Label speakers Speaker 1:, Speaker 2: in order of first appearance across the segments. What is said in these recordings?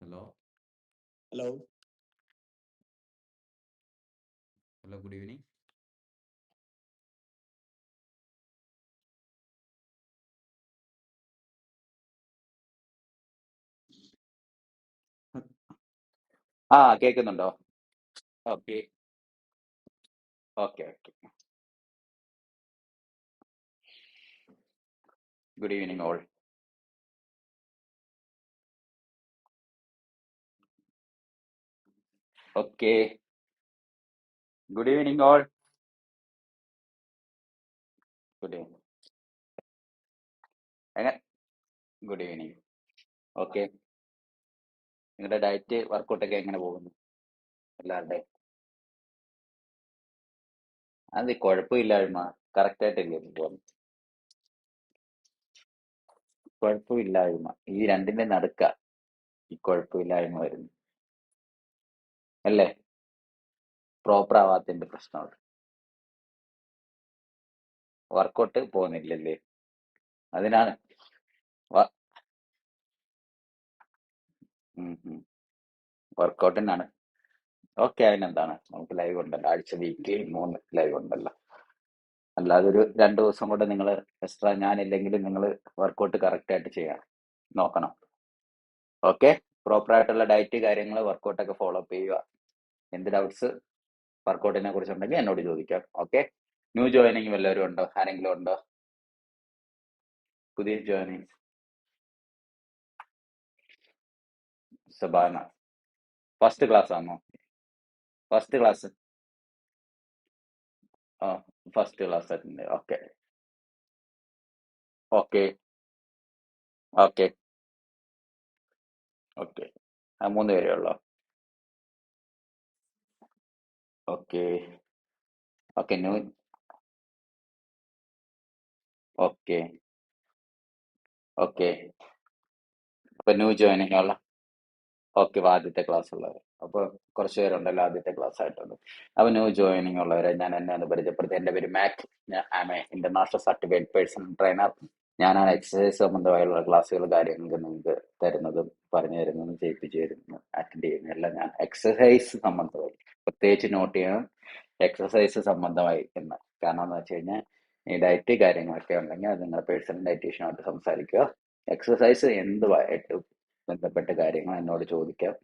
Speaker 1: Hello?
Speaker 2: Hello?
Speaker 1: Hello good evening.
Speaker 3: ആ കേൾക്കുന്നുണ്ടോ okay. Okay okay. Good evening all. Okay good evening all good evening good evening okay നിങ്ങളുടെ diet വർക്കൗട്ടൊക്കെ എങ്ങനെ പോകുന്നു? എല്ലാവരുടെ? അത് കുഴപ്പമില്ലായ്മ കറക്റ്റായിട്ടല്ലേ പോകുന്നു കുഴപ്പമില്ലായ്മ ഈ രണ്ടിന്റെ നടുക്ക ഈ കുഴപ്പമില്ലായ്മ വരുന്നു. അല്ലേ? പ്രോപ്പർ ആവാത്തതിന്റെ പ്രശ്നമാണ് വർക്കൗട്ട് പോകുന്നില്ലല്ലേ? അതിനാണ്. വർക്കൗട്ടിനാണ് ഓക്കെ അതിനെന്താണ്? നമുക്ക് ലൈവ് ഉണ്ടല്ലോ. ആഴ്ച വീക്കിലി മൂന്ന് ലൈവ് ഉണ്ടല്ലോ. അല്ലാതെ ഒരു രണ്ട് ദിവസം കൊണ്ട് നിങ്ങൾ എക്സ്ട്രാ ഞാനില്ലെങ്കിലും നിങ്ങൾ വർക്കൗട്ട് കറക്റ്റ് ആയിട്ട് ചെയ്യാം. നോക്കണം. ഓക്കെ പ്രോപ്പർ ആയിട്ടുള്ള ഡയറ്റ് കാര്യങ്ങൾ വർക്കൗട്ടൊക്കെ ഫോളോ അപ്പ് ചെയ്യുക. എന്ത് ഡൗട്ട്സ് വർക്കൗട്ടിനെ കുറിച്ചുണ്ടെങ്കിൽ എന്നോട് ചോദിക്കാം. ഓക്കെ ന്യൂ ജോയിനിങ് വല്ലവരും ഉണ്ടോ? ആരെങ്കിലും ഉണ്ടോ? പുതിയ ജോയിനിങ് സബാന. ഫസ്റ്റ് ക്ലാസ് ആണോ? ഫസ്റ്റ് ക്ലാസ് ആ first class attend okay okay okay okay ആ മൂന്ന് പേരേ ഉള്ളോ? Okay okay new okay okay അപ്പൊ ന്യൂ ജോയിനിങ് ഉള്ള. ഓക്കെ ആദ്യത്തെ ക്ലാസ് ഉള്ളവർ അപ്പൊ കുറച്ച് പേരുണ്ടല്ലോ ആദ്യത്തെ ക്ലാസ് ആയിട്ടുണ്ട്. അപ്പൊ ന്യൂ ജോയിനിങ് ഉള്ളവരെ ഞാൻ എന്നെ ഒന്ന് പരിചയപ്പെടുത്തി. എന്റെ പേര് Mac am international certificate personal trainer ഞാനാണ് എക്സസൈസ് സംബന്ധമായുള്ള ക്ലാസ്സുകൾ കാര്യങ്ങൾക്ക് നിങ്ങൾക്ക് തരുന്നതും പറഞ്ഞു തരുന്നതും ചെയ്യിപ്പിച്ചു തരുന്നതും അറ്റൻഡ് ചെയ്യുന്നതും എല്ലാം ഞാൻ എക്സസൈസ് സംബന്ധമായി. പ്രത്യേകിച്ച് നോട്ട് ചെയ്യണം. എക്സസൈസ് സംബന്ധമായി എന്ന്. കാരണം എന്ന് വെച്ച് കഴിഞ്ഞാൽ ഈ ഡയറ്റ് കാര്യങ്ങളൊക്കെ ഉണ്ടെങ്കിൽ അത് നിങ്ങളുടെ പേഴ്സണൽ ഡയറ്റീഷ്യനായിട്ട് സംസാരിക്കുക. എക്സസൈസ് എന്തുമായിട്ട് ബന്ധപ്പെട്ട കാര്യങ്ങൾ എന്നോട് ചോദിക്കാം.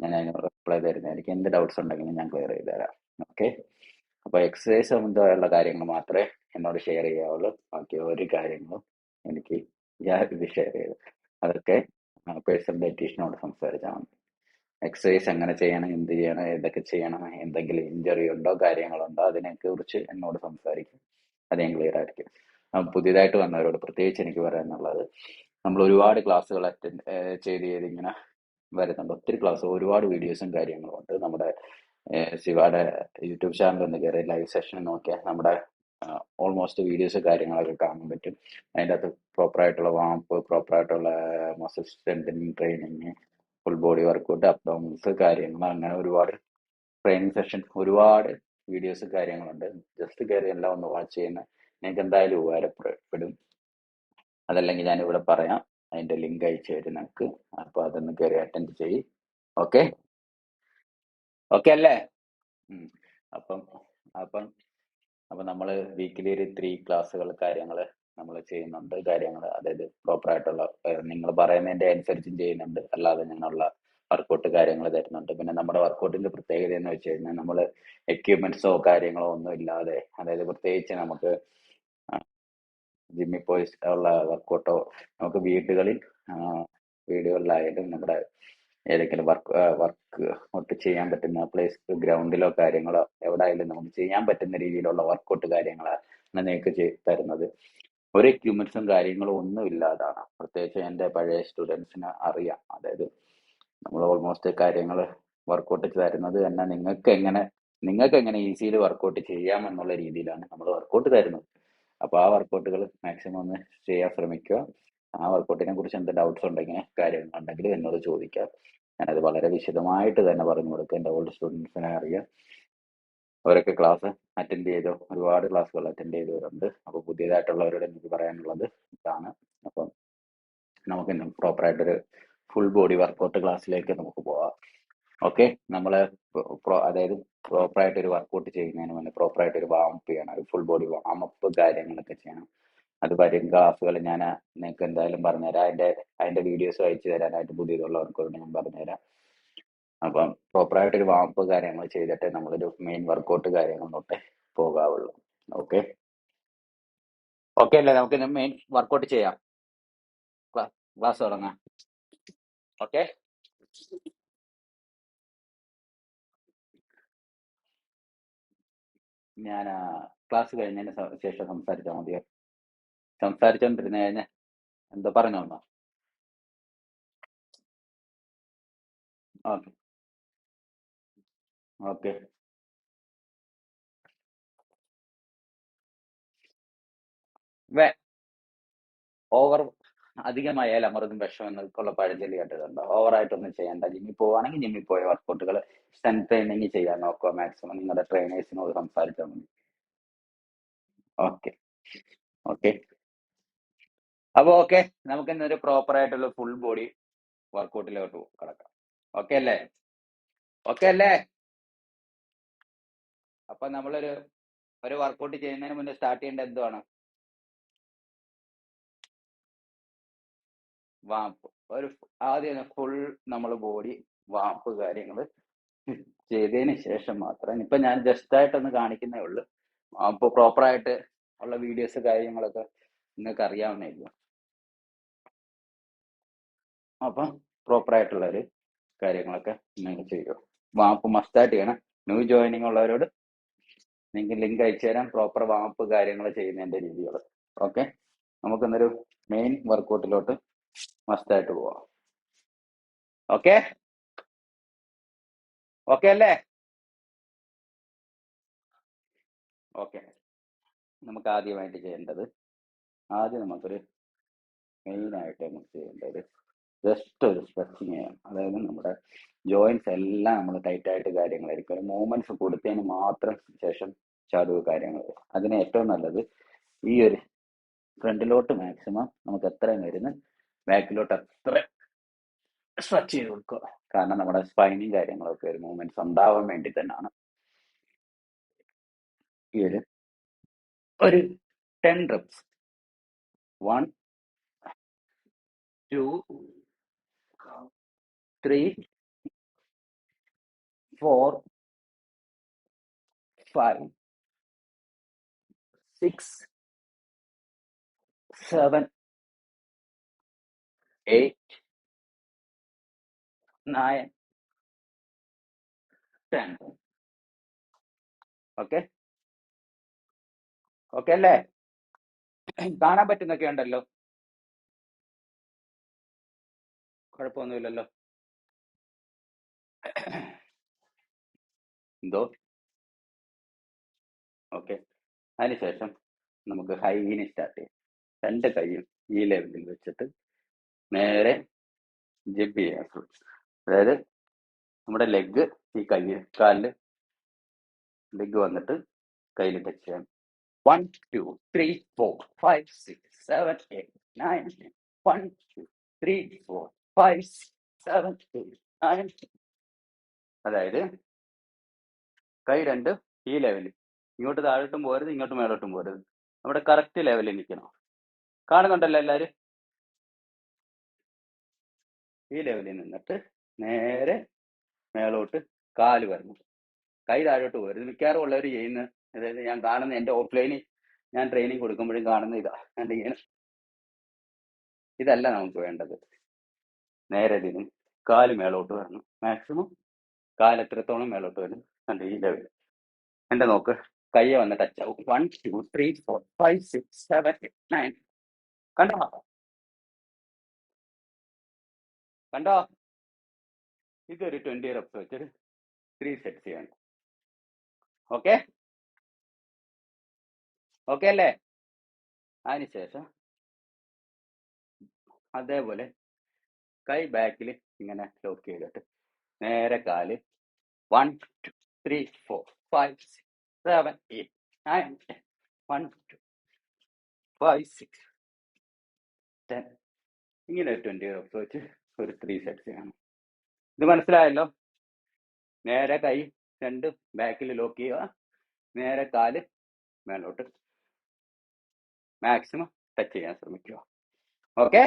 Speaker 3: ഞാൻ അതിന് റിപ്ലൈ തരുന്നതായിരിക്കും എന്ത് ഡൗട്ട്സ് ഉണ്ടെങ്കിലും ഞാൻ ക്ലിയർ ചെയ്ത് തരാം. ഓക്കെ അപ്പോൾ എക്സസൈസ് സംബന്ധമായുള്ള കാര്യങ്ങൾ മാത്രമേ എന്നോട് ഷെയർ ചെയ്യാവുള്ളൂ. ബാക്കി ഒരു കാര്യങ്ങളും എനിക്ക് ഞാൻ ഇത് ഷെയർ ചെയ്തു. അതൊക്കെ പേഴ്സണൽ ഡയറ്റീഷ്യനോട് സംസാരിച്ചാൽ മതി. എക്സസൈസ് എങ്ങനെ ചെയ്യണം എന്ത് ചെയ്യണം ഏതൊക്കെ ചെയ്യണം എന്തെങ്കിലും ഇഞ്ചറി ഉണ്ടോ കാര്യങ്ങളുണ്ടോ അതിനെയൊക്കെ കുറിച്ച് എന്നോട് സംസാരിക്കും. അത് ഞാൻ ക്ലിയർ ആയിരിക്കും. പുതിയതായിട്ട് വന്നവരോട് പ്രത്യേകിച്ച് എനിക്ക് പറയാനുള്ളത് നമ്മൾ ഒരുപാട് ക്ലാസ്സുകൾ അറ്റൻഡ് ചെയ്ത് ചെയ്ത് ഇങ്ങനെ വരുന്നുണ്ട്. ഒത്തിരി ക്ലാസ് ഒരുപാട് വീഡിയോസും കാര്യങ്ങളും ഉണ്ട്. നമ്മുടെ ശിവയുടെ യൂട്യൂബ് ചാനൽ ഒന്ന് കയറി ലൈവ് സെഷൻ നോക്കിയാൽ നമ്മുടെ ഓൾമോസ്റ്റ് വീഡിയോസ് കാര്യങ്ങളൊക്കെ കാണാൻ പറ്റും. അതിന്റെ അകത്ത് പ്രോപ്പറായിട്ടുള്ള വാമ്പ് പ്രോപ്പറായിട്ടുള്ള muscle strengthening training full body workout abdomens കാര്യങ്ങൾ അങ്ങനെ ഒരുപാട് ട്രെയിനിങ് സെഷൻ ഒരുപാട് വീഡിയോസ് കാര്യങ്ങളുണ്ട്. ജസ്റ്റ് കയറി എല്ലാം ഒന്ന് വാച്ച് ചെയ്യുന്ന നിങ്ങൾക്ക് എന്തായാലും ഉപകാരപ്പെടും. അതല്ലെങ്കിൽ ഞാനിവിടെ പറയാം. അതിന്റെ ലിങ്ക് അയച്ചു തരും നിങ്ങൾക്ക് അപ്പോൾ അതൊന്ന് കയറി അറ്റൻഡ് ചെയ്യും. ഓക്കെ ഓക്കെ അല്ലേ? അപ്പം അപ്പം അപ്പം നമ്മൾ വീക്കിലി ഒരു ത്രീ ക്ലാസ്സുകൾ കാര്യങ്ങൾ നമ്മൾ ചെയ്യുന്നുണ്ട് കാര്യങ്ങൾ അതായത് പ്രോപ്പർ ആയിട്ടുള്ള നിങ്ങൾ പറയുന്നതിന്റെ അനുസരിച്ചും ചെയ്യുന്നുണ്ട്. അല്ലാതെ ഞങ്ങളുള്ള വർക്കൗട്ട് കാര്യങ്ങൾ തരുന്നുണ്ട്. പിന്നെ നമ്മുടെ വർക്കൗട്ടിന്റെ പ്രത്യേകത എന്ന് വെച്ച് കഴിഞ്ഞാൽ നമ്മൾ എക്യുപ്മെന്റ്സോ കാര്യങ്ങളോ ഒന്നും ഇല്ലാതെ അതായത് പ്രത്യേകിച്ച് നമുക്ക് ജിമ്മിൽ പോയി ഉള്ള വർക്കൗട്ടോ നമുക്ക് വീടുകളിൽ വീടുകളിലായാലും നമ്മുടെ ഏതെങ്കിലും വർക്ക് വർക്ക് ഔട്ട് ചെയ്യാൻ പറ്റുന്ന പ്ലേസ് ഗ്രൗണ്ടിലോ കാര്യങ്ങളോ എവിടെ ആയാലും നമുക്ക് ചെയ്യാൻ പറ്റുന്ന രീതിയിലുള്ള വർക്കൗട്ട് കാര്യങ്ങളാണ് നിങ്ങൾക്ക് തരുന്നത്. ഒരു എക്യുപ്മെന്റ്സും കാര്യങ്ങളും ഒന്നും ഇല്ലാതാണ്. പ്രത്യേകിച്ച് എന്റെ പഴയ സ്റ്റുഡൻസിന് അറിയാം. അതായത് നമ്മൾ ഓൾമോസ്റ്റ് കാര്യങ്ങൾ വർക്കൗട്ട് തരുന്നത് തന്നെ നിങ്ങൾക്ക് എങ്ങനെ നിങ്ങൾക്ക് എങ്ങനെ ഈസിയിൽ വർക്കൗട്ട് ചെയ്യാം എന്നുള്ള രീതിയിലാണ് നമ്മൾ വർക്കൗട്ട് തരുന്നത്. അപ്പോൾ ആ വർക്കൗട്ടുകൾ മാക്സിമം ഒന്ന് ചെയ്യാൻ ശ്രമിക്കുക. ആ വർക്കൗട്ടിനെ കുറിച്ച് എന്ത് ഡൗട്ട്സ് ഉണ്ടെങ്കിൽ കാര്യങ്ങൾ ഉണ്ടെങ്കിൽ എന്നോട് ചോദിക്കുക. ഞാനത് വളരെ വിശദമായിട്ട് തന്നെ പറഞ്ഞു കൊടുക്കുക. എന്റെ ഓൾഡ് സ്റ്റുഡൻസിനെ അറിയാം. അവരൊക്കെ ക്ലാസ് അറ്റൻഡ് ചെയ്തു. ഒരുപാട് ക്ലാസ്സുകൾ അറ്റൻഡ് ചെയ്തവരുണ്ട്. അപ്പോൾ പുതിയതായിട്ടുള്ളവരോട് എനിക്ക് പറയാനുള്ളത് ഇതാണ്. അപ്പം നമുക്ക് പ്രോപ്പറായിട്ടൊരു ഫുൾ ബോഡി വർക്കൗട്ട് ക്ലാസ്സിലേക്ക് നമുക്ക് പോവാം. ഓക്കെ നമ്മൾ അതായത് പ്രോപ്പറായിട്ട് ഒരു വർക്കൗട്ട് ചെയ്യുന്നതിന് മുന്നേ പ്രോപ്പറായിട്ട് ഒരു വാമപ്പ് ചെയ്യണം. ഒരു ഫുൾ ബോഡി വാമപ്പ് കാര്യങ്ങളൊക്കെ ചെയ്യണം. അത് വരും ക്ലാസ്സുകൾ ഞാൻ നിങ്ങൾക്ക് എന്തായാലും പറഞ്ഞുതരാം. അതിന്റെ അതിന്റെ വീഡിയോസ് അയച്ചു തരാനായിട്ട് പുതിയതുള്ളവർക്കോട് ഞാൻ പറഞ്ഞുതരാം. അപ്പം പ്രോപ്പറായിട്ട് ഒരു വാമപ്പ് കാര്യങ്ങൾ ചെയ്തിട്ട് നമ്മളൊരു മെയിൻ വർക്കൗട്ട് തൊട്ട് പോകാവുള്ളൂ. ഓക്കെ ഓക്കെ അല്ലേ? നമുക്ക് മെയിൻ വർക്കൗട്ട് ചെയ്യാം. ക്ലാസ് തുടങ്ങാം. ഓക്കെ ഞാൻ ക്ലാസ് കഴിഞ്ഞതിന് ശേഷം സംസാരിച്ചാൽ മതിയോ? സംസാരിച്ചോണ്ടിരുന്ന് കഴിഞ്ഞാൽ എന്താ പറഞ്ഞോന്നോ? ഓക്കെ ഓക്കെ ഓവർ അധികമായാൽ അമൃതും വിഷം എന്നൊക്കെയുള്ള പഴഞ്ചൊല്ലി കേട്ടിട്ടുണ്ടോ? ഓവറായിട്ടൊന്നും ചെയ്യണ്ട. ജിമ്മിൽ പോവുകയാണെങ്കിൽ ജിമ്മിൽ പോയ വർക്കൗട്ടുകൾ സ്ട്രെങ്ത് ട്രെയിനിങ് ചെയ്യാൻ നോക്കുക മാക്സിമം നിങ്ങളുടെ ട്രെയിനേഴ്സിനോട് സംസാരിച്ചാൽ മതി. ഓക്കെ ഓക്കെ അപ്പോൾ ഓക്കെ നമുക്ക് ഇന്നൊരു പ്രോപ്പർ ആയിട്ടുള്ള ഫുൾ ബോഡി വർക്കൗട്ടിലോട്ട് കിടക്കാം. ഓക്കെ അല്ലേ? ഓക്കെ അല്ലേ? അപ്പൊ നമ്മളൊരു ഒരു വർക്കൗട്ട് ചെയ്യുന്നതിന് മുന്നേ സ്റ്റാർട്ട് ചെയ്യേണ്ട എന്തുവാണ്? വാപ്പ് ഒരു ആദ്യം ഫുൾ നമ്മൾ ബോഡി വാപ്പ് കാര്യങ്ങൾ ചെയ്തതിന് ശേഷം മാത്രം. ഇപ്പൊ ഞാൻ ജസ്റ്റ് ആയിട്ടൊന്ന് കാണിക്കുന്നേ ഉള്ളൂ. പ്രോപ്പർ ആയിട്ട് ഉള്ള വീഡിയോസ് കാര്യങ്ങളൊക്കെ നിങ്ങൾക്ക് അറിയാവുന്നതായിരിക്കും. അപ്പം പ്രോപ്പർ ആയിട്ടുള്ള ഒരു കാര്യങ്ങളൊക്കെ നിങ്ങൾ ചെയ്യുക. വാപ്പ് മസ്റ്റായിട്ട് ചെയ്യണം. ന്യൂ ജോയിനിങ് ഉള്ളവരോട് നിങ്ങൾക്ക് ലിങ്ക് അയച്ചു തരാം. പ്രോപ്പർ വാപ്പ് കാര്യങ്ങൾ ചെയ്യുന്നതിന്റെ രീതികൾ. ഓക്കെ നമുക്കിന്നൊരു മെയിൻ വർക്കൗട്ടിലോട്ട് മസ്റ്റായിട്ട് പോവാം. ഓക്കെ ഓക്കെ അല്ലേ? ഓക്കെ നമുക്ക് ആദ്യമായിട്ട് ചെയ്യേണ്ടത് ആദ്യം നമുക്കൊരു മെയിൻ ആയിട്ട് നമുക്ക് ചെയ്യേണ്ടത് ജസ്റ്റ് ഒരു സ്ട്രെച്ചിങ് ചെയ്യാം അതായത് നമ്മുടെ ജോയിൻസ് എല്ലാം നമ്മൾ ടൈറ്റ് ആയിട്ട് കാര്യങ്ങളായിരിക്കും. ഒരു മൂവ്മെന്റ്സ് കൊടുത്തതിന് മാത്രം ശേഷം ചാടുക കാര്യങ്ങൾ. അതിന് ഏറ്റവും നല്ലത് ഈ ഒരു ഫ്രണ്ടിലോട്ട് മാക്സിമം നമുക്ക് എത്രയും വരുന്ന ബാക്കിലോട്ട് അത്ര സ്ട്രെച്ച് ചെയ്ത് കൊടുക്കുക. കാരണം നമ്മുടെ സ്പൈനും കാര്യങ്ങളൊക്കെ ഒരു മൂവ്മെന്റ്സ് ഉണ്ടാവാൻ വേണ്ടി തന്നെയാണ്. ഈ ഒരു ഒരു ten reps one two three four five, six, seven, eight, nine, ten. Okay okay അല്ലേ? കാണാൻ പറ്റുന്നൊക്കെ ഉണ്ടല്ലോ കുഴപ്പമൊന്നുമില്ലല്ലോ. എന്തോ? ഓക്കെ. അതിനുശേഷം നമുക്ക് ഹൈന് സ്റ്റാർട്ട് ചെയ്യാം. രണ്ട് കൈയും ഈ ലെവലിൽ വെച്ചിട്ട് നേരെ ജമ്പ് ചെയ്യാൻ അതായത് നമ്മുടെ ലെഗ് ഈ കൈ കാലിൽ ലെഗ് വന്നിട്ട് കയ്യിൽ ടച്ച് ചെയ്യാം. One two three four five six seven eight nine one two three four five six seven eight nine അതായത് കൈ രണ്ട് ഈ ലെവലിൽ ഇങ്ങോട്ട് താഴോട്ടും പോരുത് ഇങ്ങോട്ട് മേളോട്ടും പോരുത് നമ്മുടെ കറക്റ്റ് ലെവലിൽ നിൽക്കണം. കാണുന്നുണ്ടല്ലോ എല്ലാവരും ഈ ലെവലിൽ നിന്നിട്ട് നേരെ മേളോട്ട് കാൽ വരണം. കൈ താഴോട്ട് പോരുത് മിക്കവാറും ഉള്ളവർ ചെയ്യുന്ന അതായത് ഞാൻ കാണുന്ന എന്റെ ഓഫ്ലൈനിൽ ഞാൻ ട്രെയിനിങ് കൊടുക്കുമ്പോഴും കാണുന്ന ഇതാ. എന്തെങ്കിലും ഇതല്ല നമുക്ക് വേണ്ടത്. നേരെ ഇതിന് കാൽ മേളോട്ട് വരണം. മാക്സിമം കാലെത്രത്തോളം മേളോട്ട് മേലോട്ട് കണ്ട് ഈ ലെവൽ. എന്റെ നോക്ക്. കയ്യെ വന്ന് ടച്ച് ആവും one two three four five six seven eight nine കണ്ടോ? കണ്ടോ? ഇതൊരു ട്വന്റി റെപ്സ് വെച്ചൊരു ത്രീ സെറ്റ് ചെയ്യാൻ ഓക്കെ ഓക്കെ അല്ലേ? അതിനുശേഷം അതേപോലെ കൈ ബാക്കിൽ ഇങ്ങനെ ലോക്ക് ചെയ്തിട്ട് നേരെ കാൽ one two three four, five, six, seven, eight, nine, ten. One, two, five, six, ten. ഇങ്ങനെ ട്വന്റി റെപ്സ് വെച്ച് ഒരു ത്രീ സെറ്റ്സ് ചെയ്യണം ഇത് മനസ്സിലായല്ലോ? നേരെ കൈ രണ്ട് ബാക്കിൽ ലോക്ക് ചെയ്യുക. നേരെ കാൽ മേലോട്ട്. മാക്സിമം ടച്ച് ചെയ്യാൻ ശ്രമിക്കുക. ഓക്കെ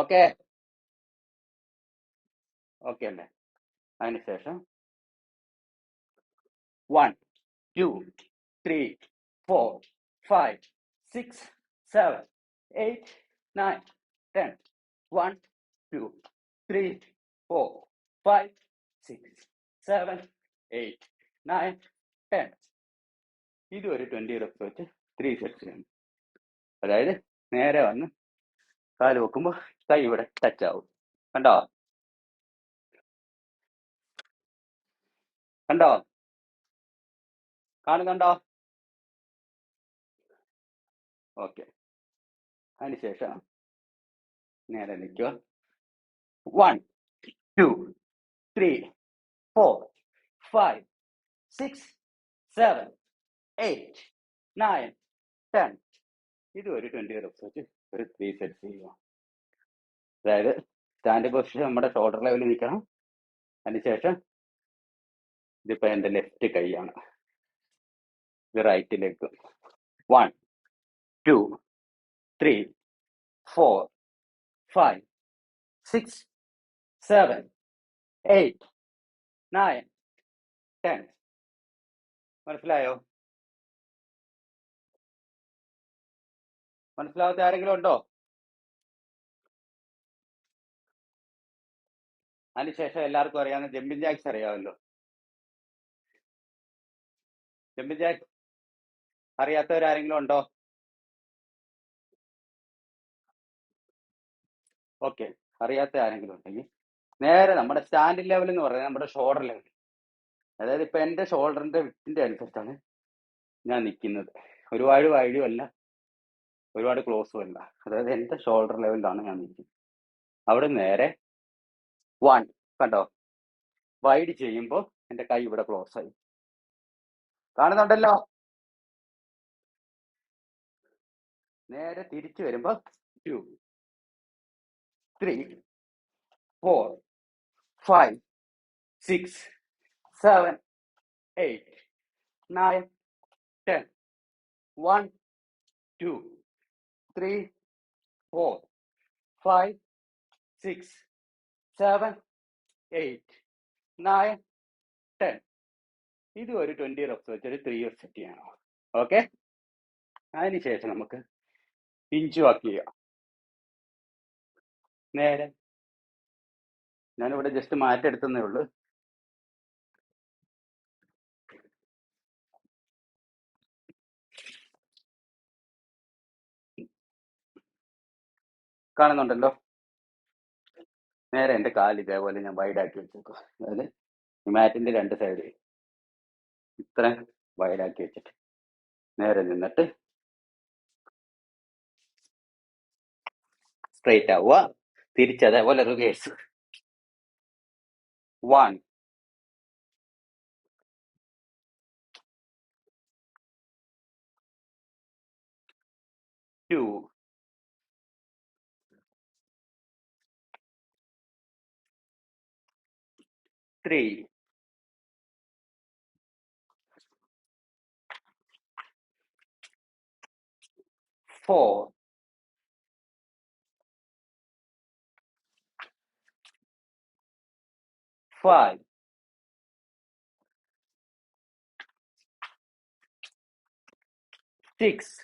Speaker 3: ഓക്കെ ഓക്കെ അല്ലേ? അതിനുശേഷം one two three four five six seven eight nine ten one two three four five six seven eight nine ten ഇത് ഒരു ട്വന്റി റെപ്സ് വെച്ച് ത്രീ സെറ്റ്സ് ചെയ്യണം അതായത് നേരെ വന്ന് കാൽ വെക്കുമ്പോൾ കൈ ഇവിടെ ടച്ച് ആവും. കണ്ടോ? കണ്ടോ? കാണുന്നുണ്ടോ ഓക്കെ. അതിനുശേഷം നേരെ നിൽക്കുക. One two three four five six seven eight nine ten ഇത് ഒരു ട്വന്റി റെപ്സ് വെച്ച് ഒരു ത്രീ സെറ്റ്സ് ചെയ്യുക. അതായത് സ്റ്റാൻഡ് പൊസിഷൻ നമ്മുടെ ഷോൾഡർ ലെവലിൽ നിൽക്കണം. അതിനുശേഷം ഇതിപ്പോ എന്റെ ലെഫ്റ്റ് കൈയാണ്. ഇത് റൈറ്റിലേക്ക് one two three four five six seven eight nine ten മനസ്സിലായോ? മനസ്സിലാവാത്ത ആരെങ്കിലും ഉണ്ടോ? അതിനുശേഷം എല്ലാവർക്കും അറിയാവുന്ന ജമ്പിൻ ജാക്സ് അറിയാമല്ലോ. ജാക്സ് അറിയാത്തവരാരെങ്കിലും ഉണ്ടോ ഓക്കെ അറിയാത്ത ആരെങ്കിലും ഉണ്ടെങ്കിൽ നേരെ നമ്മുടെ സ്റ്റാൻഡ് ലെവൽ എന്ന് പറയുന്നത് നമ്മുടെ ഷോൾഡർ ലെവൽ. അതായത് ഇപ്പൊ എന്റെ ഷോൾഡറിന്റെ വിത്തിന്റെ അനുസരിച്ചാണ് ഞാൻ നിൽക്കുന്നത്. ഒരുപാട് വൈഡും അല്ല ഒരുപാട് ക്ലോസും അല്ല. അതായത് എന്റെ ഷോൾഡർ ലെവലിലാണ് ഞാൻ നിൽക്കുന്നത്. അവിടെ നേരെ വൺ കണ്ടോ? വൈഡ് ചെയ്യുമ്പോൾ എന്റെ കൈ ഇവിടെ ക്ലോസ് ആയി കാണുന്നുണ്ടല്ലോ. നേരെ തിരിച്ചു വരുമ്പോ two three four five six seven eight nine ten one two three four five six seven eight nine ten ഇതും ഒരു ട്വന്റി റെപ്സ് വെച്ചൊരു ത്രീ ഇയർ സെറ്റ് ചെയ്യണം. ഓക്കെ അതിനുശേഷം നമുക്ക് ഇഞ്ച് വാക്ക് ചെയ്യാം. നേരെ. ഞാനിവിടെ ജസ്റ്റ് മാറ്റെടുത്തതേ ഉള്ളൂ. കാണുന്നുണ്ടല്ലോ? നേരെ എന്റെ കാൽ ഇതേപോലെ ഞാൻ വൈഡാക്കി വെച്ചേക്കും. അതായത് ഈ മാറ്റിന്റെ രണ്ട് സൈഡ് ഇത്രയും വയലാക്കി വെച്ചിട്ട്. നേരെ നിന്നിട്ട് സ്ട്രെയിറ്റ് ആവുക. തിരിച്ച് അതേപോലെ reverse one two three four five six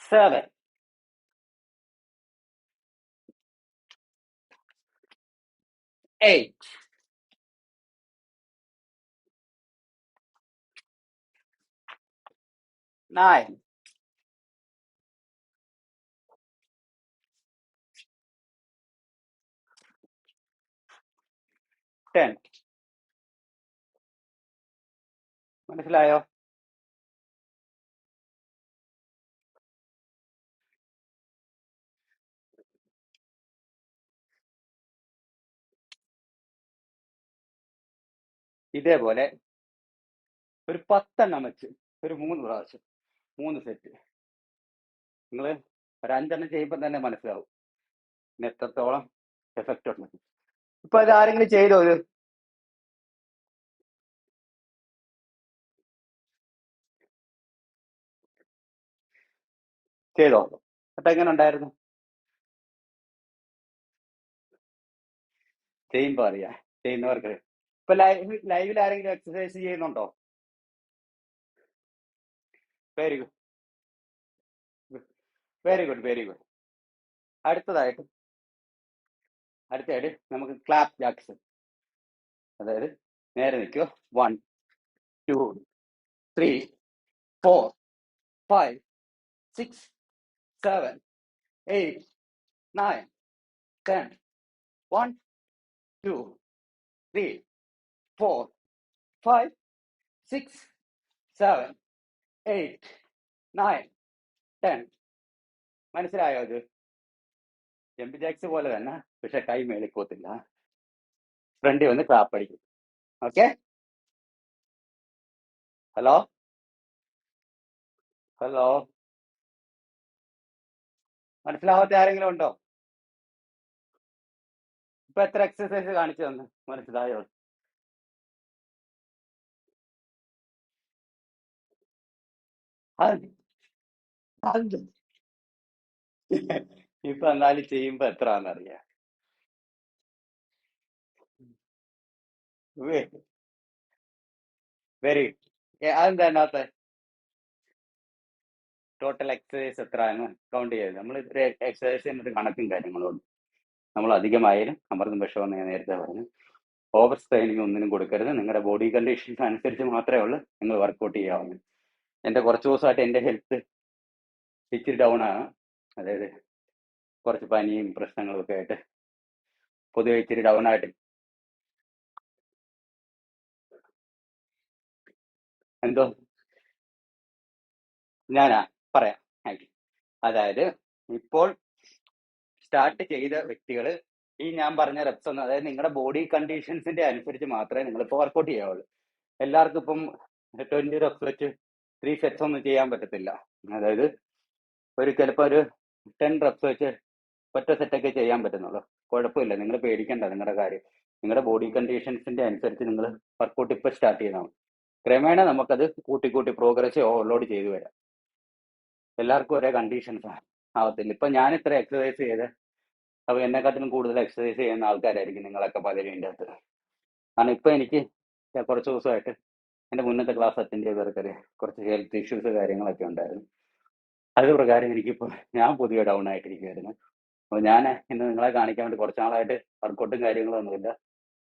Speaker 3: seven eight nine ten മനസ്സിലായോ? ഇതേപോലെ ഒരു പത്തെണ്ണം വെച്ച് ഒരു മൂന്ന് പ്രാവശ്യം. മൂന്ന് സെറ്റ്. നിങ്ങൾ ഒരു അഞ്ചെണ്ണം ചെയ്യുമ്പോൾ തന്നെ മനസ്സിലാവും. എത്രത്തോളം എഫക്റ്റ് ഉണ്ട്. ഇപ്പൊ ഇത് ആരെങ്കിലും ചെയ്തോ ഇത്? ചെയ്തോ? അപ്പൊ എങ്ങനെ ഉണ്ടായിരുന്നു? ചെയ്യുമ്പോ അറിയാം. ചെയ്യുന്നവർക്ക് ഇപ്പൊ ലൈവ് ലൈവിൽ ആരെങ്കിലും എക്സസൈസ് ചെയ്യുന്നുണ്ടോ? Very good very good very good അടുത്തതായിട്ട്. അടുത്തതായിട്ട് നമുക്ക് ക്ലാപ്പ് ജാക്സ് അതായത് നേരെ നിൽക്കുക. One two three four five six seven eight nine ten one two three four five six seven eight nine ten മനസ്സിലായോ ഇത്? ജമ്പ് ജാക്സ് പോലെ തന്നെ പക്ഷെ കൈ മേളിക്കോത്തില്ല ഫ്രണ്ടി വന്ന് ക്ലാപ്പ് അടിക്കും. ഓക്കെ ഹലോ ഹലോ മനസ്സിലാവാത്ത ആരെങ്കിലും ഉണ്ടോ? ഇപ്പൊ എത്ര എക്സസൈസ് കാണിച്ചു തന്നു? മനസ്സിലായോ? ഇപ്പൊ എന്നാലും ചെയ്യുമ്പോ എത്ര ആണെന്നറിയാം വെരി അതെന്താ ടോട്ടൽ എക്സസൈസ് എത്ര കൗണ്ട് ചെയ്ത് നമ്മൾ എക്സസൈസ് ചെയ്യുന്നത് കണക്കും കാര്യങ്ങളുണ്ട് നമ്മൾ അധികമായാലും അമൃതം വിഷമെന്ന് ഞാൻ നേരത്തെ പറഞ്ഞു. ഓവർ സ്ട്രെയിനിങ് ഒന്നിനും കൊടുക്കരുത്. നിങ്ങളുടെ ബോഡി കണ്ടീഷൻസ് അനുസരിച്ച് മാത്രമേ ഉള്ളൂ. നിങ്ങൾ വർക്കൗട്ട് ചെയ്യാവുള്ളൂ എന്റെ കുറച്ച് ദിവസമായിട്ട് എന്റെ ഹെൽത്ത് ഇച്ചിരി ഡൗൺ ആണ്. അതായത് കുറച്ച് പനിയും പ്രശ്നങ്ങളും ഒക്കെ ആയിട്ട് പൊതുവെ ഇച്ചിരി ഡൗൺ ആയിട്ട്. എന്തോ? ഞാനാ? പറയാം. അതായത് ഇപ്പോൾ സ്റ്റാർട്ട് ചെയ്ത വ്യക്തികൾ ഈ ഞാൻ പറഞ്ഞ റെപ്സ് ഒന്നും അതായത് നിങ്ങളുടെ ബോഡി കണ്ടീഷൻസിന്റെ അനുസരിച്ച് മാത്രമേ നിങ്ങൾ ഇപ്പോൾ വർക്കൗട്ട് ചെയ്യാവുള്ളൂ. എല്ലാവർക്കും ഇപ്പം ട്വന്റി റെപ്സ് വെച്ച് ത്രീ സെറ്റ്സ് ഒന്നും ചെയ്യാൻ പറ്റത്തില്ല. അതായത് ഒരു ചിലപ്പോൾ ഒരു ടെൻ റെപ്സ് വെച്ച് ഒറ്റ സെറ്റൊക്കെ ചെയ്യാൻ പറ്റുന്നുള്ളൂ. കുഴപ്പമില്ല. നിങ്ങൾ പേടിക്കണ്ട നിങ്ങളുടെ കാര്യം. നിങ്ങളുടെ ബോഡി കണ്ടീഷൻസിന്റെ അനുസരിച്ച് നിങ്ങൾ വർക്കൗട്ട് ഇപ്പോൾ സ്റ്റാർട്ട് ചെയ്താൽ മതി. ക്രമേണ നമുക്കത് കൂട്ടി കൂട്ടി പ്രോഗ്രസ് ഓവർലോഡ് ചെയ്തു വരാം. എല്ലാവർക്കും ഒരേ കണ്ടീഷൻസ് ആവത്തില്ല. ഇപ്പൊ ഞാൻ ഇത്ര എക്സസൈസ് ചെയ്ത് അപ്പൊ എന്നെക്കാട്ടിലും കൂടുതൽ എക്സസൈസ് ചെയ്യുന്ന ആൾക്കാരായിരിക്കും നിങ്ങളൊക്കെ പലരും ഇതിന്റെ അകത്ത്. കാരണം ഇപ്പൊ എനിക്ക് കുറച്ച് ദിവസമായിട്ട് എന്റെ മുന്നത്തെ ക്ലാസ് അറ്റൻഡ് ചെയ്തവർക്കൊരു കുറച്ച് ഹെൽത്ത് ഇഷ്യൂസ് കാര്യങ്ങളൊക്കെ ഉണ്ടായിരുന്നു. അത് പ്രകാരം എനിക്കിപ്പോൾ ഞാൻ പുതിയ ഡൗൺ ആയിട്ടിരിക്കുകയായിരുന്നു അപ്പോൾ ഞാൻ ഇന്ന് നിങ്ങളെ കാണിക്കാൻ വേണ്ടി കുറച്ച് നാളായിട്ട് വർക്കൗട്ടും കാര്യങ്ങളും ഒന്നുമില്ല.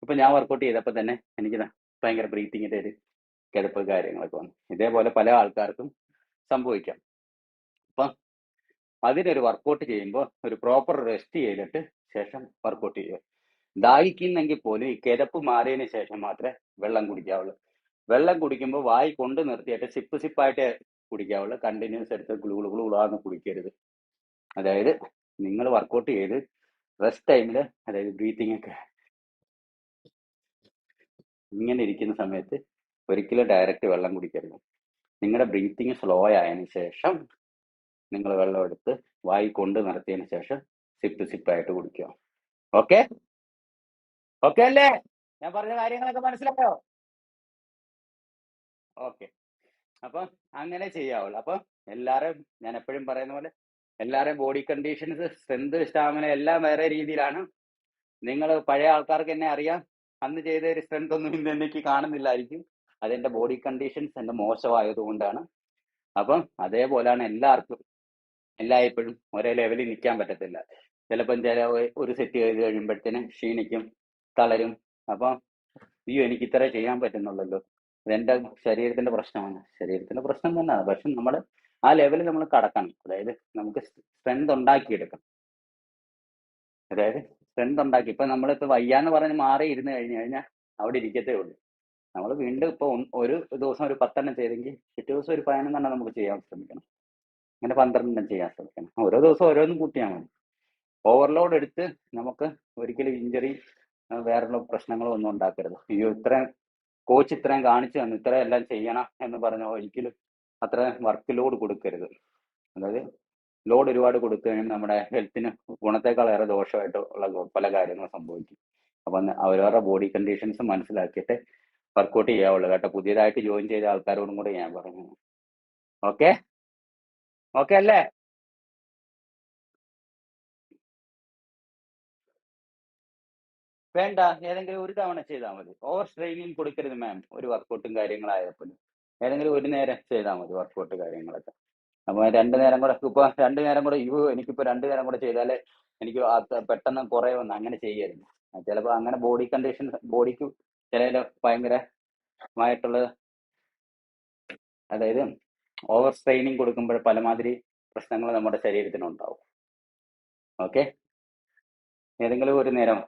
Speaker 3: ഇപ്പം ഞാൻ വർക്കൗട്ട് ചെയ്തപ്പോൾ തന്നെ എനിക്ക് ഭയങ്കര ബ്രീത്തിങ്ങിന്റെ ഒരു കിടപ്പ് കാര്യങ്ങളൊക്കെ വന്നു. ഇതേപോലെ പല ആൾക്കാർക്കും സംഭവിക്കാം. അപ്പം അതിനൊരു വർക്കൗട്ട് ചെയ്യുമ്പോൾ ഒരു പ്രോപ്പർ റെസ്റ്റ് ചെയ്തിട്ട് ശേഷം വർക്കൗട്ട് ചെയ്യുക. ദാഹിക്കുന്നെങ്കിൽ പോലും ഈ കിതപ്പ് മാറിയതിന് ശേഷം മാത്രമേ വെള്ളം കുടിക്കാവുള്ളൂ. വെള്ളം കുടിക്കുമ്പോൾ വായി കൊണ്ട് നിർത്തിയിട്ട് സിപ്പ് സിപ്പായിട്ട് കുടിക്കാവുള്ളൂ. കണ്ടിന്യൂസ് എടുത്ത് ഗ്ലൂ ഗ്ലൂ ഗുളു ഗുളാന്ന് കുടിക്കരുത്. അതായത് നിങ്ങൾ വർക്കൗട്ട് ചെയ്ത് റെസ്റ്റ് ടൈമിൽ അതായത് ബ്രീത്തിങ് ഒക്കെ ഇങ്ങനെ ഇരിക്കുന്ന സമയത്ത് ഒരിക്കലും ഡയറക്റ്റ് വെള്ളം കുടിക്കരുത്. നിങ്ങളുടെ ബ്രീത്തിങ് സ്ലോ ആയതിനു ശേഷം നിങ്ങൾ വെള്ളം എടുത്ത് വായി കൊണ്ട് നിർത്തിയതിനു ശേഷം സിപ്പ് സിപ്പായിട്ട് കുടിക്കുക. ഓക്കെ ഓക്കെ അല്ലേ? ഞാൻ പറഞ്ഞ കാര്യങ്ങളൊക്കെ മനസ്സിലായോ? ഓക്കെ. അപ്പൊ അങ്ങനെ ചെയ്യാവുള്ളൂ. അപ്പൊ എല്ലാരും ഞാൻ എപ്പോഴും പറയുന്ന പോലെ എല്ലാവരുടെയും ബോഡി കണ്ടീഷൻസ് സ്ട്രെങ്ത് സ്റ്റാമിന എല്ലാം വേറെ രീതിയിലാണ്. നിങ്ങൾ പഴയ ആൾക്കാർക്ക് എന്നെ അറിയാം. അന്ന് ചെയ്ത ഒരു സ്ട്രെങ്ത് ഒന്നും ഇന്ന് എനിക്ക് കാണുന്നില്ലായിരിക്കും. അതെന്റെ ബോഡി കണ്ടീഷൻസ് എന്റെ മോശമായതുകൊണ്ടാണ്. അപ്പം അതേപോലെയാണ് എല്ലാവർക്കും എല്ലായ്പ്പോഴും ഒരേ ലെവലിൽ നിൽക്കാൻ പറ്റത്തില്ല. ചിലപ്പം ചില ഒരു സെറ്റ് ചെയ്ത് കഴിയുമ്പോഴത്തേന് ക്ഷീണിക്കും തളരും. അപ്പം അയ്യോ എനിക്ക് ഇത്ര ചെയ്യാൻ പറ്റുന്നുള്ളല്ലോ. ഇതെന്റെ ശരീരത്തിന്റെ പ്രശ്നമാണ്. ശരീരത്തിന്റെ പ്രശ്നം തന്നെയാണ്. പക്ഷെ നമ്മൾ ആ ലെവലിൽ നമ്മൾ കടക്കണം. അതായത് നമുക്ക് സ്ട്രെങ്ത് ഉണ്ടാക്കിയെടുക്കണം. അതായത് സ്ട്രെങ്ത് ഉണ്ടാക്കി. ഇപ്പൊ നമ്മളിപ്പോ വയ്യാന്ന് പറഞ്ഞ് മാറി ഇരുന്ന് കഴിഞ്ഞു കഴിഞ്ഞാൽ അവിടെ ഇരിക്കത്തേ ഉള്ളൂ. നമ്മൾ വീണ്ടും ഇപ്പൊ ഒരു ദിവസം ഒരു പത്തെണ്ണം ചെയ്തെങ്കിൽ പിറ്റേ ദിവസം ഒരു പതിനൊന്നെണ്ണം നമുക്ക് ചെയ്യാൻ ശ്രമിക്കണം. അങ്ങനെ പന്ത്രണ്ടെണ്ണം ചെയ്യാൻ ശ്രമിക്കണം. ഓരോ ദിവസം ഓരോന്നും കൂട്ടിയാൽ മതി. ഓവർലോഡ് എടുത്ത് നമുക്ക് ഒരിക്കലും ഇഞ്ചറി വേറെയുള്ള പ്രശ്നങ്ങളോ ഒന്നും ഉണ്ടാക്കരുത്. അയ്യോ ഇത്രയും കോച്ച് ഇത്രയും കാണിച്ചു തന്നു ഇത്രയും എല്ലാം ചെയ്യണം എന്ന് പറഞ്ഞ ഒരിക്കലും അത്ര വർക്ക് ലോഡ് കൊടുക്കരുത്. അതായത് ലോഡ് ഒരുപാട് കൊടുക്കുകയും നമ്മുടെ ഹെൽത്തിന് ഗുണത്തെക്കാൾ ഏറെ ദോഷമായിട്ട് ഉള്ള പല കാര്യങ്ങളും സംഭവിക്കും. അപ്പം അവരവരുടെ ബോഡി കണ്ടീഷൻസ് മനസ്സിലാക്കിയിട്ട് വർക്കൗട്ട് ചെയ്യാവുള്ളൂ. കേട്ടോ പുതിയതായിട്ട് ജോയിൻ ചെയ്ത ആൾക്കാരോടും കൂടെ ഞാൻ പറഞ്ഞു ഓക്കെ ഓക്കെ അല്ലേ? വേണ്ട ഏതെങ്കിലും ഒരു തവണ ചെയ്താൽ മതി. ഓവർ സ്ട്രെയിനിങ് കൊടുക്കരുത് മാം ഒരു വർക്കൗട്ടും കാര്യങ്ങളായപ്പോൾ ഏതെങ്കിലും ഒരു നേരം ചെയ്താൽ മതി വർക്കൗട്ട് കാര്യങ്ങളൊക്കെ. അപ്പൊ രണ്ട് നേരം കൂടെ ഇപ്പൊ രണ്ട് നേരം കൂടെ ഇവ എനിക്കിപ്പോ രണ്ട് നേരം കൂടെ ചെയ്താലേ എനിക്ക് പെട്ടെന്ന് കുറെ കുറയുമെന്ന് അങ്ങനെ ചെയ്യരുത്. ചിലപ്പോൾ അങ്ങനെ ബോഡി കണ്ടീഷൻ ബോഡിക്ക് ചില ഭയങ്കരമായിട്ടുള്ള അതായത് ഓവർ സ്ട്രെയിനിങ് കൊടുക്കുമ്പോൾ പലമാതിരി പ്രശ്നങ്ങൾ നമ്മുടെ ശരീരത്തിനുണ്ടാവും. ഓക്കെ ഏതെങ്കിലും ഒരു നേരം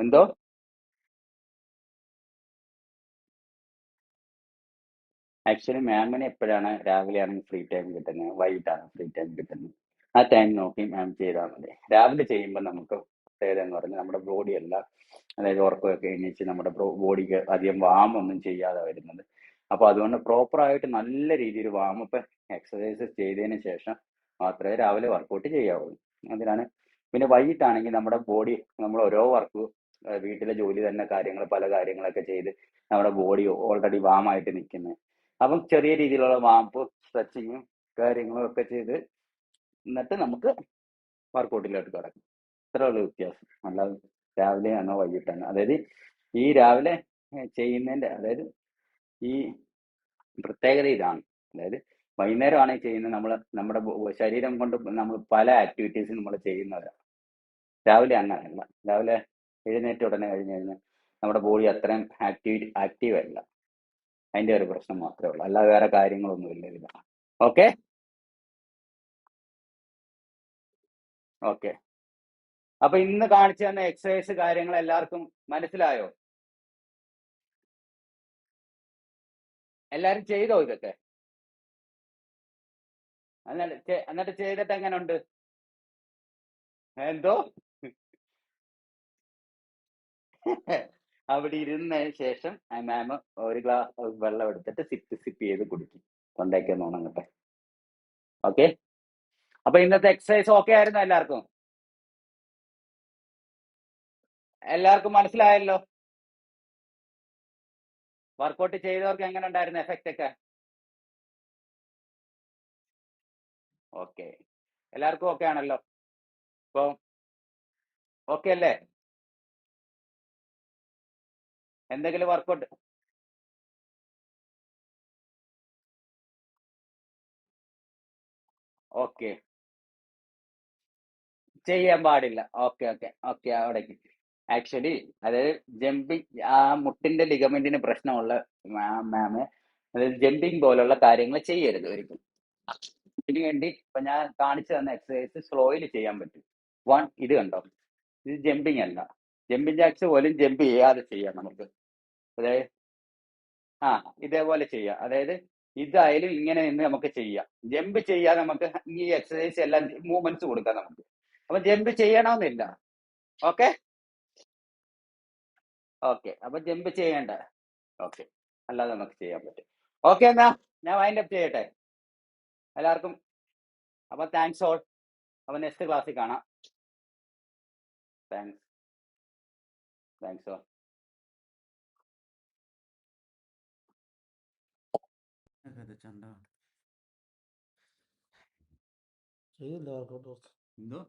Speaker 3: എന്തോ? ആക്ച്വലി മാമിന് എപ്പോഴാണ് രാവിലെ ആണെങ്കിൽ ഫ്രീ ടൈം കിട്ടുന്നത് വൈകിട്ടാണ് ഫ്രീ ടൈം കിട്ടുന്നത് ആ ടൈം നോക്കി മാം ചെയ്താൽ മതി. രാവിലെ ചെയ്യുമ്പോൾ നമുക്ക് പ്രത്യേകത എന്ന് പറഞ്ഞാൽ നമ്മുടെ ബോഡി അല്ല. അതായത് ഉറക്കമൊക്കെ എണീച്ച് നമ്മുടെ ബോഡിക്ക് അധികം വാം ഒന്നും ചെയ്യാതെ വരുന്നത്. അപ്പോൾ അതുകൊണ്ട് പ്രോപ്പറായിട്ട് നല്ല രീതിയിൽ വാമപ്പ് എക്സസൈസ് ചെയ്തതിന് ശേഷം മാത്രമേ രാവിലെ വർക്കൗട്ട് ചെയ്യാവുള്ളൂ. അതിനാണ്. പിന്നെ വൈകിട്ടാണെങ്കിൽ നമ്മുടെ ബോഡി നമ്മൾ ഓരോ വർക്ക് വീട്ടിലെ ജോലി തന്നെ കാര്യങ്ങൾ പല കാര്യങ്ങളൊക്കെ ചെയ്ത് നമ്മുടെ ബോഡി ഓൾറെഡി വാം ആയിട്ട് നിൽക്കുന്നത് അപ്പം ചെറിയ രീതിയിലുള്ള വാമ്പ് സ്ട്രെച്ചിങ്ങും കാര്യങ്ങളും ഒക്കെ ചെയ്ത് എന്നിട്ട് നമുക്ക് വർക്കൗട്ടിലോട്ട് കിടക്കും. ഇത്രയുള്ള വ്യത്യാസം. അല്ലാതെ രാവിലെ ആണോ വൈകിട്ടാണോ അതായത് ഈ രാവിലെ ചെയ്യുന്നതിന്റെ അതായത് ഈ പ്രത്യേകത ഇതാണ്. അതായത് വൈകുന്നേരമാണ് ചെയ്യുന്നത് നമ്മൾ നമ്മുടെ ശരീരം കൊണ്ട് നമ്മൾ പല ആക്ടിവിറ്റീസും നമ്മൾ ചെയ്യുന്നവരാണ്. രാവിലെ അങ്ങനെയല്ല. രാവിലെ എഴുന്നേറ്റ് ഉടനെ കഴിഞ്ഞ് കഴിഞ്ഞാൽ നമ്മുടെ ബോഡി അത്രയും ആക്റ്റീവ് ആക്റ്റീവ് അല്ല. അതിന്റെ ഒരു പ്രശ്നം മാത്രമേ ഉള്ളൂ. അല്ലാതെ വേറെ കാര്യങ്ങളൊന്നും ഇല്ല ഇതില്ല ഓക്കെ ഓക്കെ അപ്പൊ ഇന്ന് കാണിച്ചു തന്ന എക്സസൈസ് കാര്യങ്ങൾ എല്ലാവർക്കും മനസ്സിലായോ? എല്ലാരും ചെയ്തോ ഇതൊക്കെ? എന്നിട്ട് ചെയ്തിട്ട് എങ്ങനെ ഉണ്ട് എന്തോ? അവിടെ ഇരുന്നതിന് ശേഷം മാം ഒരു ഗ്ലാസ് വെള്ളം എടുത്തിട്ട് സിപ്പ് സിപ്പ് ചെയ്ത് കുടിക്കും. തൊണ്ടയ്ക്ക് ഒന്ന് ഉണങ്ങട്ടെ. ഓക്കെ അപ്പൊ ഇന്നത്തെ എക്സസൈസ് ഓക്കെ ആയിരുന്നു എല്ലാവർക്കും? എല്ലാവർക്കും മനസ്സിലായല്ലോ? വർക്കൗട്ട് ചെയ്തവർക്ക് എങ്ങനെ ഉണ്ടായിരുന്നു എഫക്റ്റ് ഒക്കെ? ഓക്കെ എല്ലാവർക്കും ഓക്കെ ആണല്ലോ? ഇപ്പൊ ഓക്കെ അല്ലേ? എന്തെങ്കിലും വർക്കൗട്ട് ഓക്കെ ചെയ്യാൻ പാടില്ല. ഓക്കെ ഓക്കെ ഓക്കെ അവിടേക്ക്. ആക്ച്വലി അതായത് ജമ്പിങ് ആ മുട്ടിന്റെ ലിഗമെന്റിന് പ്രശ്നമുള്ള മാമ് അതായത് ജമ്പിങ് പോലുള്ള കാര്യങ്ങൾ ചെയ്യരുത് ഒരിക്കലും. ഇതിനു വേണ്ടി ഇപ്പൊ ഞാൻ കാണിച്ചു തന്ന എക്സസൈസ് സ്ലോയിൽ ചെയ്യാൻ പറ്റും. വൺ ഇത് കണ്ടോ? ഇത് ജമ്പിങ് അല്ല. ജമ്പിങ് ജാക്സ് പോലും ജമ്പ് ചെയ്യാതെ ചെയ്യാം നമുക്ക്. അതായത് ആ ഇതേപോലെ ചെയ്യാം. അതായത് ഇതായാലും ഇങ്ങനെ നിന്ന് നമുക്ക് ചെയ്യാം. ജമ്പ് ചെയ്യാൻ നമുക്ക് ഈ എക്സസൈസ് എല്ലാം മൂവ്മെന്റ്സ് കൊടുക്കാം നമുക്ക്. അപ്പൊ ജമ്പ് ചെയ്യണമെന്നില്ല ഓക്കെ? ഓക്കെ. അപ്പൊ ജമ്പ് ചെയ്യണ്ട. ഓക്കെ. അല്ലാതെ നമുക്ക് ചെയ്യാൻ പറ്റും. ഓക്കെ എന്നാ. ഞാൻ വൈൻഡ് അപ്പ് ചെയ്യട്ടെ. എല്ലാവർക്കും അപ്പൊ താങ്ക്സ് ഓൾ അപ്പൊ നെക്സ്റ്റ് ക്ലാസ്സിൽ കാണാം. താങ്ക്സ് താങ്ക്സ് ഓൾ
Speaker 1: ചണ്ട
Speaker 2: ചെയ്തില്ല വർക്കൗട്ട്
Speaker 1: എന്തോ